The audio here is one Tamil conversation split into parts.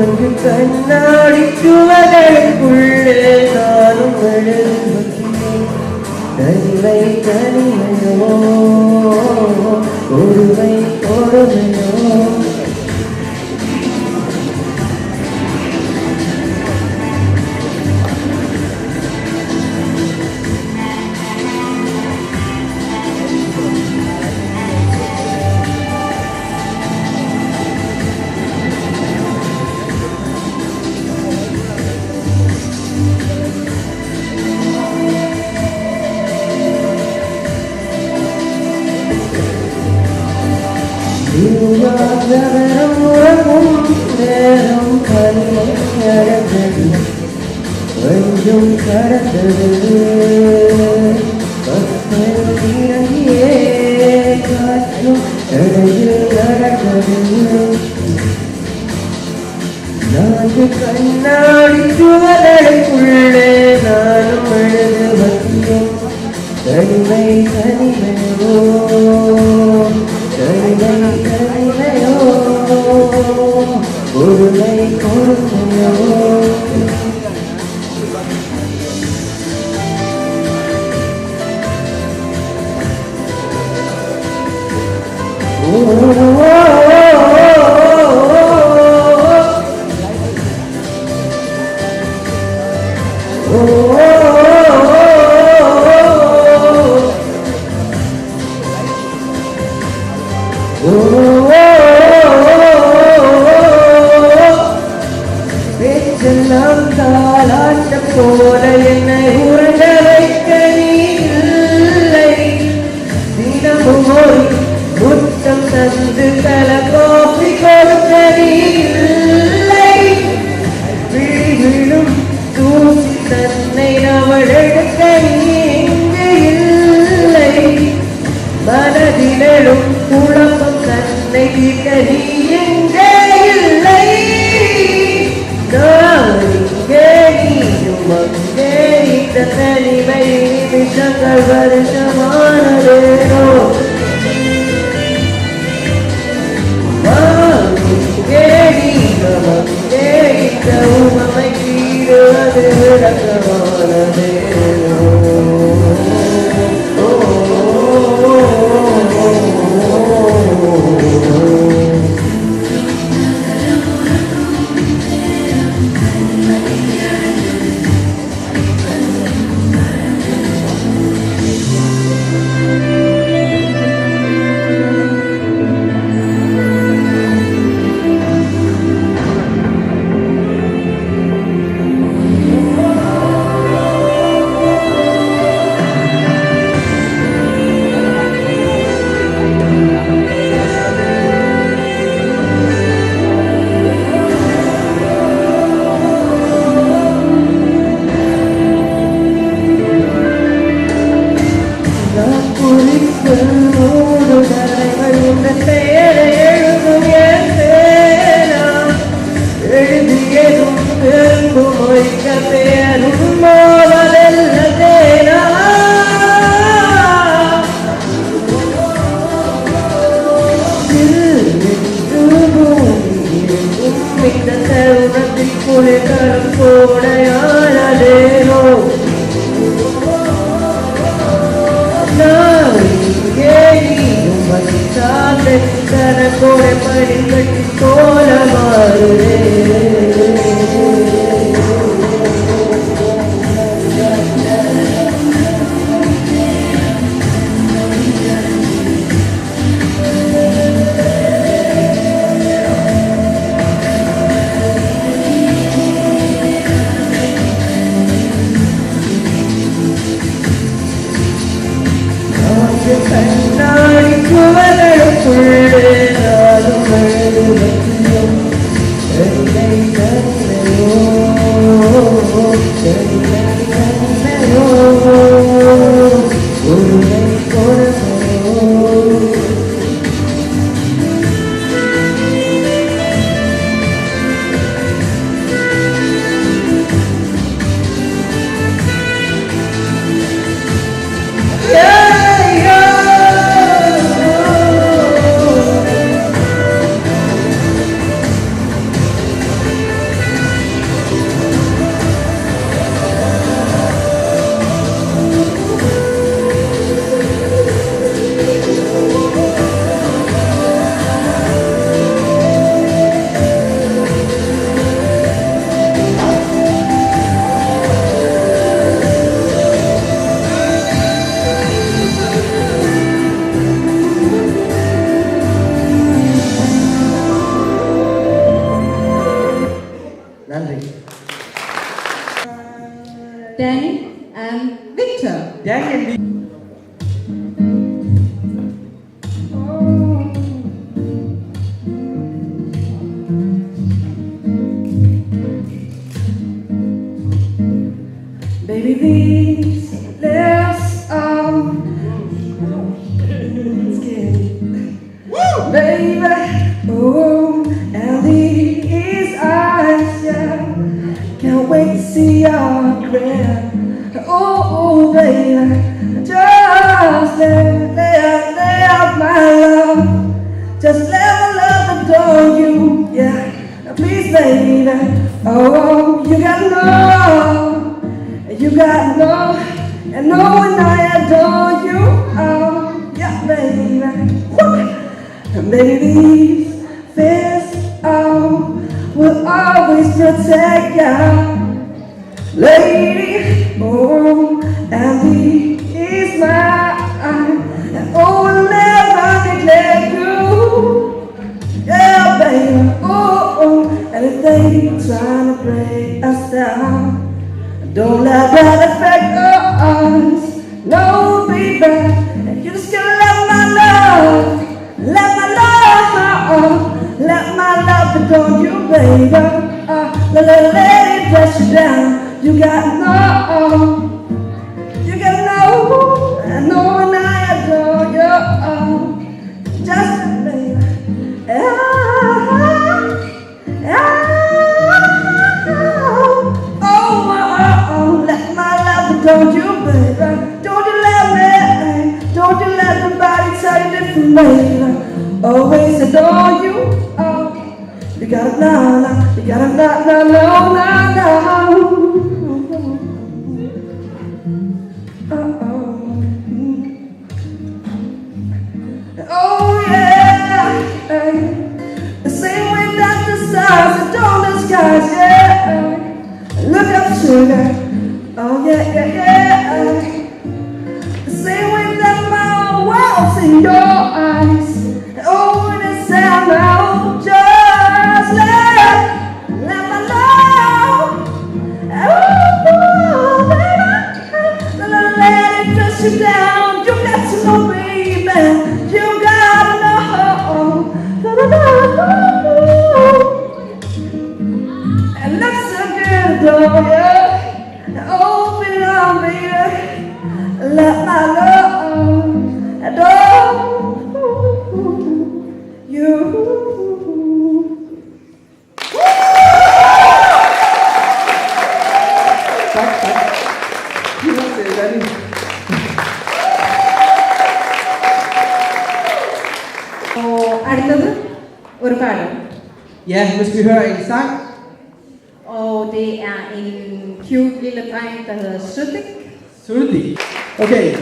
தங்கும் கண்ணாடி சுவர்களுக்குள்ளே நானும் தனிமை தனிமையோ ஒருமை ஒருமையோ Soleil. Danny and Victor. Danny and Vic. Please, baby, oh, you got know you got no, and no one I adore you. Oh, yeah, baby. And baby, fists, oh, will always protect you. Lady, oh, they try to break us down. Don't let that affect us. No, baby. You just gotta let my love, let my love, let my love adore you, baby. Uh, let, let, let it press you down. You got no, you got no, I different. Always adore you. You gotta know, know, you gotta know, know, know, know, know. Oh, oh. Yeah, the same way that the stars the skies, yeah. Look up, sugar. Oh yeah, yeah, yeah. The same way that my world's in your Ja, nu skal vi høre en sang. Og det er en cute lille dreng, der hedder Sudik. Sulti. Okay.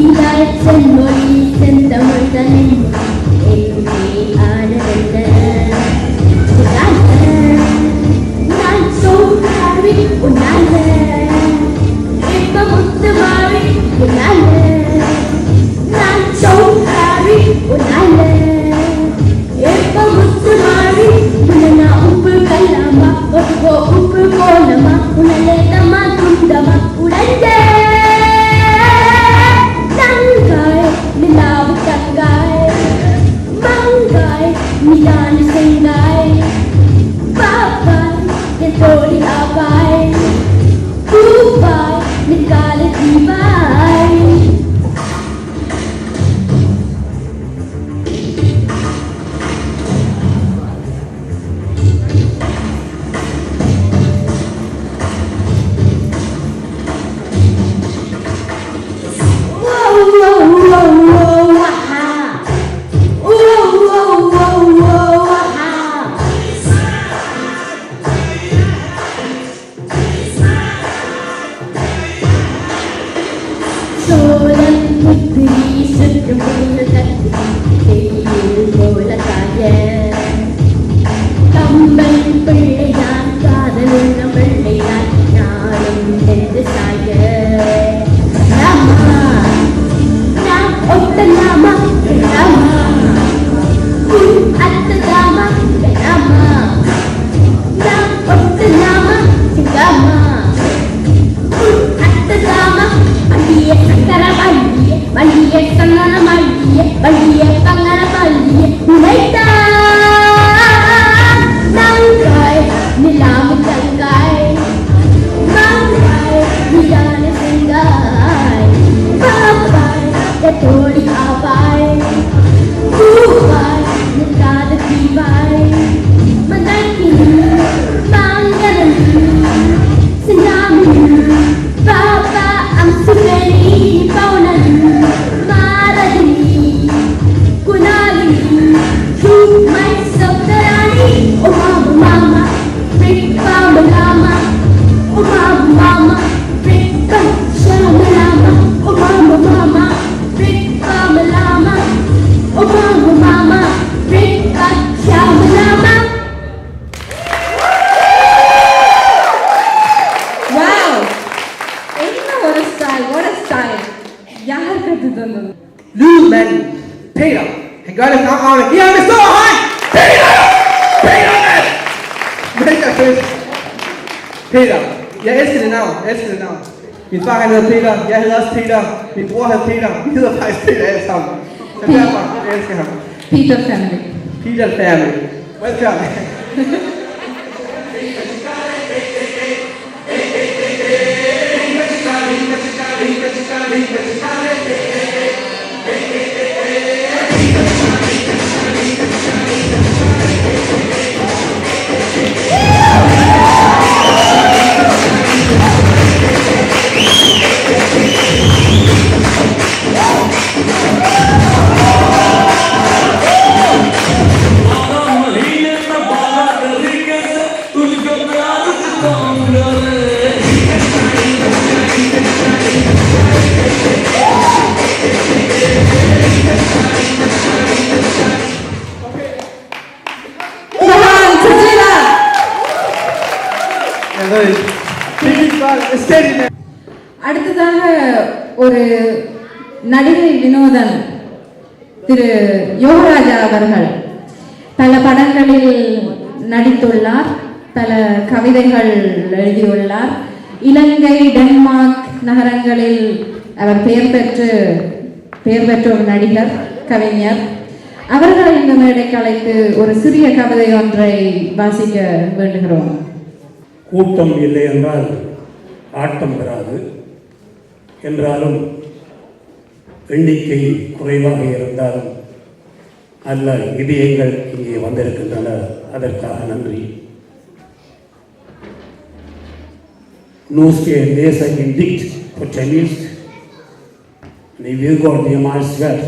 He died, send Murray, send the han hedder Peter. Jeg hedder også Peter. Min bror hedder Peter. Vi hedder faktisk Peter alle sammen. Så derfor, jeg elsker ham. Peter family Peter family. Welcome. அடுத்ததாக ஒரு நடிகை வினோதன் திரு யோகராஜா அவர்கள் பல படங்களில் நடித்துள்ளார் பல கவிதைகள் எழுதியுள்ளார். இலங்கை டென்மார்க் நகரங்களில் அவர் பெயர் பெற்று பெயர் பெற்ற ஒரு நடிகர் கவிஞர். அவர்களை இந்த மேடைக்கு அழைத்து ஒரு சிறிய கவிதை ஒன்றை வாசிக்க வேண்டுகிறோம். கூட்டம் இல்லை என்றால் ஆட்டம் பெறாது என்றாலும் எண்ணிக்கை குறைவாக இருந்தாலும் நல்ல இதயங்கள் இங்கே வந்திருக்கின்றன அதற்காக நன்றி Nous skal læse en digt på tamilsk. Ni ved godt, det er meget svært.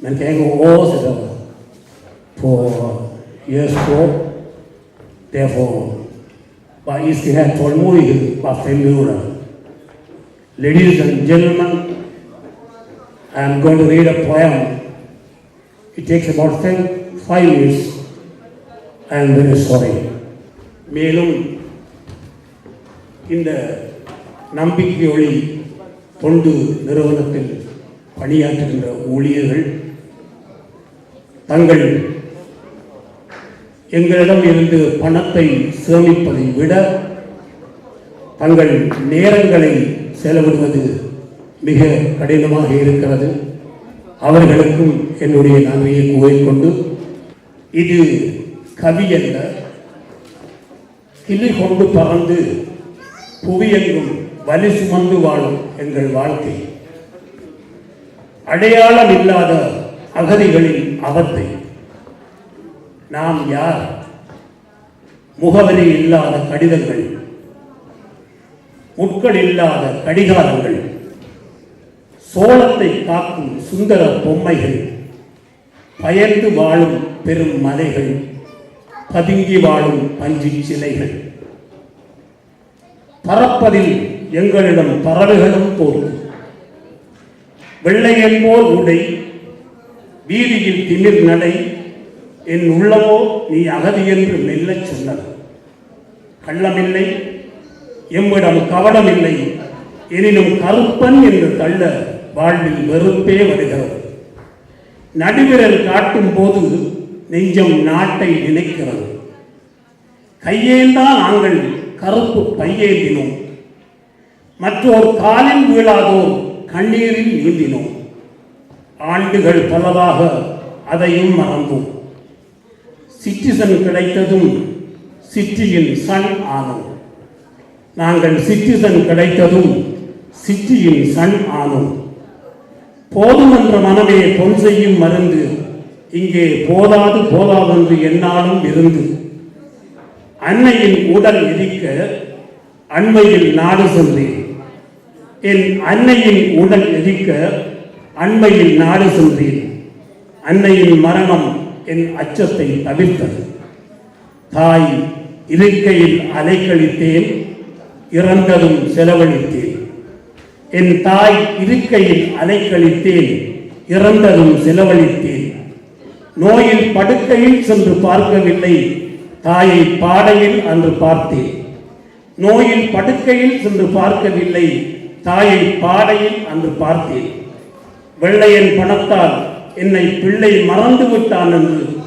Man kan ikke oversætte det på jeres sprog. Derfor bare I skal have tålmodighed, bare fem minutter. Ladies and gentlemen, I am going to read a poem. It takes about five, five minutes. I am very sorry. மேலும் இந்த நம்பிக்கை ஒளி தொண்டு நிறுவனத்தில் பணியாற்றுகின்ற ஊழியர்கள் தங்கள் எங்களிடம் இருந்து பணத்தை சேமிப்பதை விட தங்கள் நேரங்களை செலவிடுவது மிக கடினமாக இருக்கிறது. அவர்களுக்கும் என்னுடைய நன்மையை கூறிக்கொண்டு இது கவி அல்ல. கிளி கொண்டு பறந்து புவியெங்கும் வலி சுமந்து வாழும் எங்கள் வாழ்க்கை. அடையாளம் இல்லாத அகதிகளின் அவத்தை. நாம் யார்? முகவரி இல்லாத கடிதங்கள். முட்கள் இல்லாத கடிகாரங்கள். சோளத்தை காக்கும் சுந்தர பொம்மைகள். பயந்து வாழும் பெரும் மலைகள். பதுங்கி வாழும் பஞ்சு சிலைகள். பறப்பதில் எங்களிடம் பறவைகளும் போரும் வெள்ளையன் போல் உடை வீதியில் திமிர் நடை. என் உள்ளமோ நீ அகதி என்று மெல்லச் சொன்னது. கள்ளமில்லை எம்மிடம் கவடமில்லை எனினும் கருப்பன் என்று தள்ள வாழ்வில் வெறுப்பே வருகிறது. நடுவிரல் காட்டும் போது நெஞ்சம் நாட்டை நினைக்கிறது. கையேந்தான் நாங்கள் கருப்பு பையேந்தினோம். மற்றோர் காலில் வீழாதோர் கண்ணீரில் நீந்தினோம். ஆண்டுகள் பலவாக அதையும் மறந்தோம். சிட்டிசன் கிடைத்ததும் சிட்டியின் சன் ஆனோம். நாங்கள் சிற்றிதன் கிடைத்ததும் சிட்டியின் சன் ஆனோம். போதுமென்ற மனமே பொன் செய்யும் மருந்து இங்கே போதாது போதாதென்று என்னாலும் இருந்து. அன்னையின் உடல் எரிக்க அண்மையில் நாடு சென்றேன். என் அன்னையின் உடல் எரிக்க அண்மையில் நாடு சென்றேன். அன்னையின் மரணம் என் அச்சத்தை தவிர்த்தது. தாய் இருக்கையில் அலைக்கழித்தேன். இறந்ததும் செலவழித்தேன். என் தாய் இருக்கையில் அலைக்கழித்தேன். இறந்ததும் செலவழித்தேன். நோயில் படுக்கையில் சென்று பார்க்கவில்லை. தாயை பாடையில் அன்று பார்த்தேன். நோயில் படுக்கையில் சென்று பார்க்கவில்லை. தாயை பாடையில் அன்று பார்த்தேன். வெள்ளையன் பணத்தால் என்னை பிள்ளை மறந்து விட்டான் என்று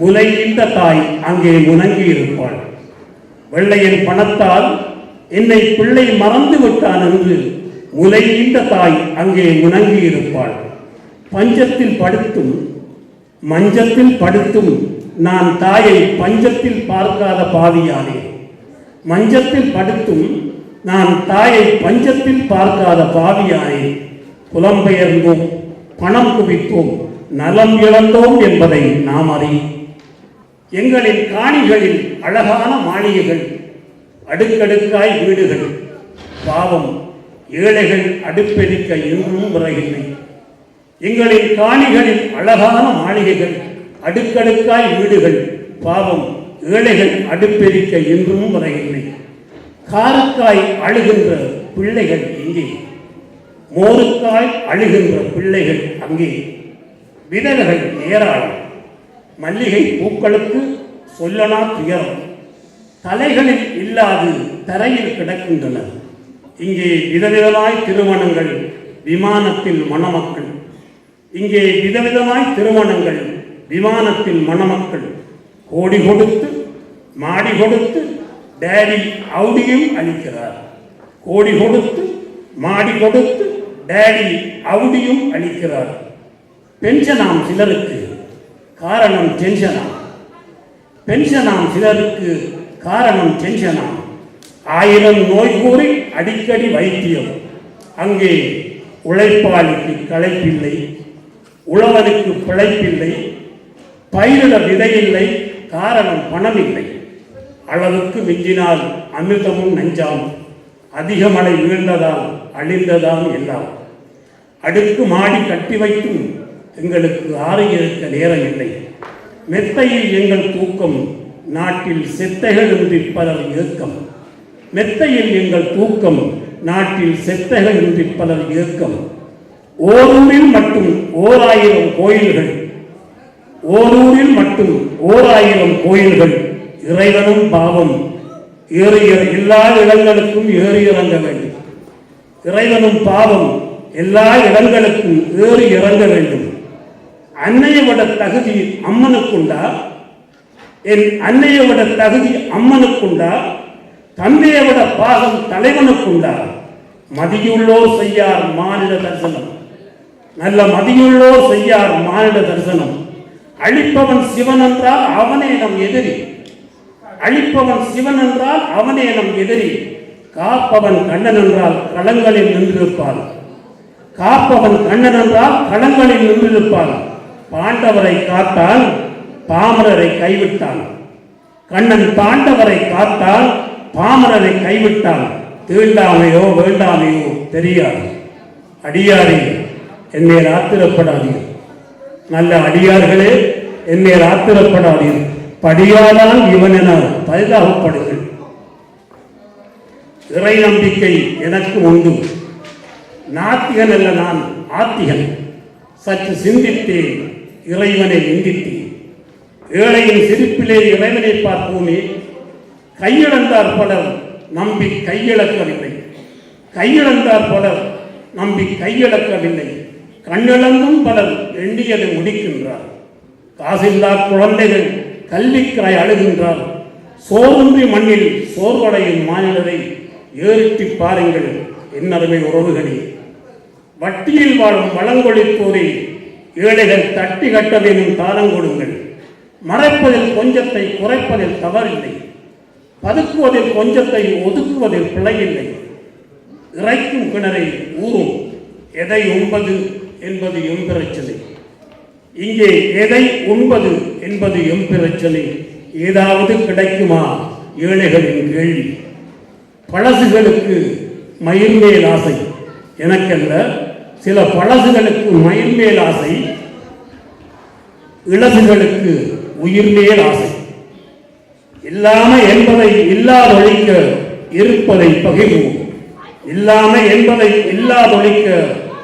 முலையிட்ட தாய் அங்கே முணங்கி இருப்பாள் வெள்ளையன் பணத்தால் என்னை பிள்ளை மறந்து விட்டான் என்று முலையிட்ட தாய் அங்கே முணங்கி இருப்பாள் பஞ்சத்தில் படுத்தும் மஞ்சத்தில் படுத்தும் நான் தாயை பஞ்சத்தில் பார்க்காத பாவியானே. மஞ்சத்தில் படுத்தும் நான் தாயை பஞ்சத்தில் பார்க்காத பாவியானே. புலம்பெயர்ந்தோம் பணம் குவித்தோம் நலம் இழந்தோம் என்பதை நாம் அறி. எங்களின் காணிகளில் அழகான மாளிகைகள் அடுக்கடுக்காய் வீடுகள். பாவம் ஏழைகள் அடுப்பெரிக்க இன்னும் விறகில்லை எங்களின் காணிகளில் அழகான மாளிகைகள் அடுக்கடுக்காய் வீடுகள். பாவம் ஏழைகள் அடுப்பெரிக்க இன்றும் வரையில்லை காரக்காய் அழுகின்ற பிள்ளைகள் இங்கே. மோருக்காய் அழுகின்ற பிள்ளைகள் அங்கே. விதவைகள் ஏராளம். மல்லிகை பூக்களுக்கு சொல்லனா துயரம். தலைகளில் இல்லாது தரையில் கிடக்கின்றன. இங்கே விதவிதமாய் திருமணங்கள் விமானத்தில் மணமக்கள். இங்கே விதவிதமாய் திருமணங்கள் விமானத்தில் மணமக்கள். கோடி கொடுத்து மாடி கொடுத்து டேடி அவுடியும் அளிக்கிறார். கோடி கொடுத்து மாடி கொடுத்து டேடி அவுடியும் அளிக்கிறார். பென்ஷனாம் சிலருக்கு காரணம் டென்ஷனாம் பென்ஷனாம் சிலருக்கு காரணம் டென்ஷனாம் ஆயிரம் நோய் கூறி அடிக்கடி வைத்தியம். அங்கே உழைப்பாளிக்கு களைப்பில்லை. உழவனுக்கு பிழைப்பில்லை. பயிரிட விதையில்லை. காரணம் பணம் இல்லை அளவுக்கு மிஞ்சினால் அமிர்தமும் நஞ்சாம். அதிக மழை வீழ்ந்ததால் அழிந்ததாம் எல்லாம். அடுக்கு மாடி கட்டி வைத்தும் எங்களுக்கு ஆறு இருக்க நேரம் இல்லை மெத்தையில் எங்கள் தூக்கம் நாட்டில் செத்தைகள் பலர் இயக்கம் மெத்தையில் எங்கள் தூக்கம் நாட்டில் செத்தைகள் பலர் இயக்கம் ஓரூரில் மட்டும் ஓர் ஆயிரம் கோயில்கள். ஓரூரில் மட்டும் ஓர் ஆயிரம் கோயில்கள். இறைவனும் பாவம். ஏறி இற- எல்லா இடங்களுக்கும் ஏறி இறங்க வேண்டும். இறைவனும் பாவம். எல்லா இடங்களுக்கும் ஏறி இறங்க வேண்டும். அன்னையை விட தகுதி அம்மனுக்குண்டா என் அன்னையை விட தகுதி அம்மனுக்குண்டா தந்தையை விட பாகம் தலைவனுக்குண்டா. மதியுள்ளோ செய்யார் மானிட தரிசனம். நல்ல மதியுள்ளோர் செய்யார் மானிட தரிசனம். அழிப்பவன் சிவன் என்றால் அவனே நம் எதிரி. அழிப்பவன் சிவன் என்றால் அவனே நம் எதிரி. காப்பவன் கண்ணன் என்றால் களங்களில் நின்றிருப்பான். காப்பவன் கண்ணன் என்றால் களங்களில் நின்றிருப்பான். பாண்டவரை காத்தான் பாமரரை கைவிட்டான். கண்ணன் பாண்டவரை காத்தால் பாமரரை கைவிட்டான். தீண்டாமையோ வேண்டாமையோ தெரியாது. அடியாரே என்னை ஆத்திரப்படாதீர் நல்ல அடியார்களே என்னை ஆத்திரப்படாதீர் படியாதான் இவன் என பரிதாபப்படுங்கள். இறை நம்பிக்கை எனக்கு உண்டு. நாத்திகன் அல்ல நான் ஆத்திகன். சற்று சிந்தித்தேன் இறைவனை நிந்தித்தேன். ஏழையின் சிரிப்பிலே இறைவனை பார்ப்போமே கையிழந்தார் பலர் நம்பி கையிழக்கவில்லை. கையிழந்தார் பலர் நம்பி கையிழக்கவில்லை. கண்ணிழந்தும் பலர் எண்ணியதை முடிக்கின்றார். காசில்லா குழந்தைகள் கல்விக்காய் அழுகின்றார். சோர்வின்றி மண்ணில் சோர்வடையும் மாநிலரை ஏறிட்டு பாருங்கள் என்னருமை உறவுகளே. வட்டியில் வாழும் வளங்கொழிப்போரை ஏழைகள் தட்டி கட்ட வேணும் தாளம் கொடுங்கள். மறைப்பதில் கொஞ்சத்தை குறைப்பதில் தவறில்லை. பதுக்குவதில் கொஞ்சத்தை ஒதுக்குவதில் பிழையில்லை. இறைக்கும் கிணறை ஊறும். எதை உண்பது என்பது எம்பிரச்சனை இங்கே எதை உண்பது என்பது எம்பிரச்சனை ஏதாவது கிடைக்குமா? ஏழைகளின் கேள்வி. பழசுகளுக்கு மயில் மேல் ஆசை. எனக்கல்ல சில பழசுகளுக்கு மயில் மேல் ஆசை. இளசுகளுக்கு உயிர் ஆசை இல்லாம என்பதை இல்லாதொழிக்க இருப்பதை பகிர்வோம். இல்லாம என்பதை இல்லாதொழிக்க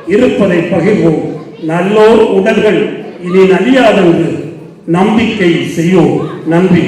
இருப்பதை பகிர்வோம். நல்லோர் உடல்கள் இனி நலியாதென்று நம்பிக்கை செய்யும் நன்றி.